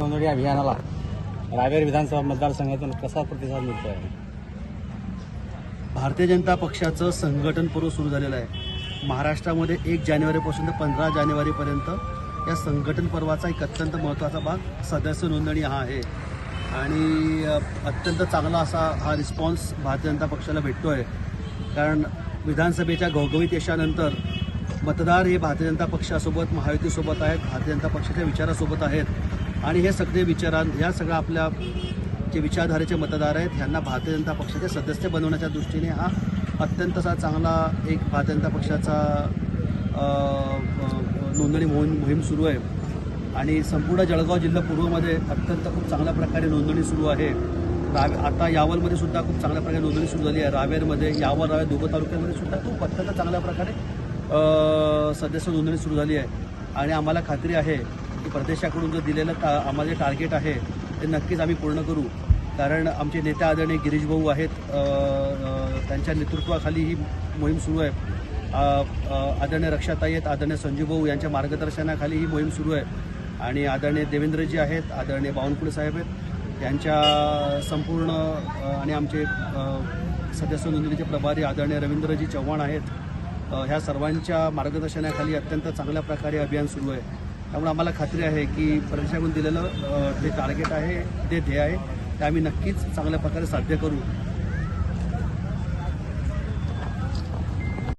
नोंदणी अभियानाला रावेर विधानसभा मतदारसंघातून कसा प्रतिसाद मिळतोय? भारतीय जनता पक्षाचं संघटन पर्व सुरू झालेलं आहे. महाराष्ट्रामध्ये एक जानेवारीपासून ते पंधरा जानेवारीपर्यंत या संघटन पर्वाचा एक अत्यंत महत्त्वाचा भाग सदस्य नोंदणी हा आहे. आणि अत्यंत चांगला असा हा रिस्पॉन्स भारतीय जनता पक्षाला भेटतो आहे कारण विधानसभेच्या घवघवीत यशानंतर मतदार हे भारतीय जनता पक्षासोबत महायुतीसोबत आहेत भारतीय जनता पक्षाच्या विचारासोबत आहेत. आणि हे सगळे विचारां या सगळ्या आपल्या जे विचारधारेचे मतदार आहेत ह्यांना भारतीय जनता पक्षाचे सदस्य बनवण्याच्या दृष्टीने हा अत्यंत असा चांगला एक भारतीय जनता पक्षाचा नोंदणी मोहीम मोहीम सुरू आहे. आणि संपूर्ण जळगाव जिल्हा पूर्वमध्ये अत्यंत खूप चांगल्या प्रकारे नोंदणी सुरू आहे. रावे आता यावलमध्ये सुद्धा खूप चांगल्या प्रकारे नोंदणी सुरू झाली आहे. रावेरमध्ये यावल रावेर दोघं तालुक्यामध्ये सुद्धा खूप अत्यंत चांगल्या प्रकारे सदस्य नोंदणी सुरू झाली आहे. आणि आम्हाला खात्री आहे प्रदेशाकडून जो दिलेलं टा आम्हाला जे टार्गेट आहे ते नक्कीच आम्ही पूर्ण करू. कारण आमचे नेते आदरणीय गिरीश भाऊ आहेत त्यांच्या नेतृत्वाखाली ही मोहीम सुरू आहे. आदरणीय रक्षाताई आहेत आदरणीय संजू भाऊ यांच्या मार्गदर्शनाखाली ही मोहीम सुरू आहे. आणि आदरणीय देवेंद्रजी आहेत आदरणीय बावनकुळे साहेब आहेत. यांच्या संपूर्ण आणि आमचे सदस्य नोंदणीचे प्रभारी आदरणीय रवींद्रजी चव्हाण आहेत. ह्या सर्वांच्या मार्गदर्शनाखाली अत्यंत चांगल्या प्रकारे अभियान सुरू आहे. त्यामुळे आम्हाला खात्री आहे की प्रदेशाकडून दिलेलं जे टार्गेट आहे जे ध्येय आहे ते आम्ही नक्कीच चांगल्या प्रकारे साध्य करू.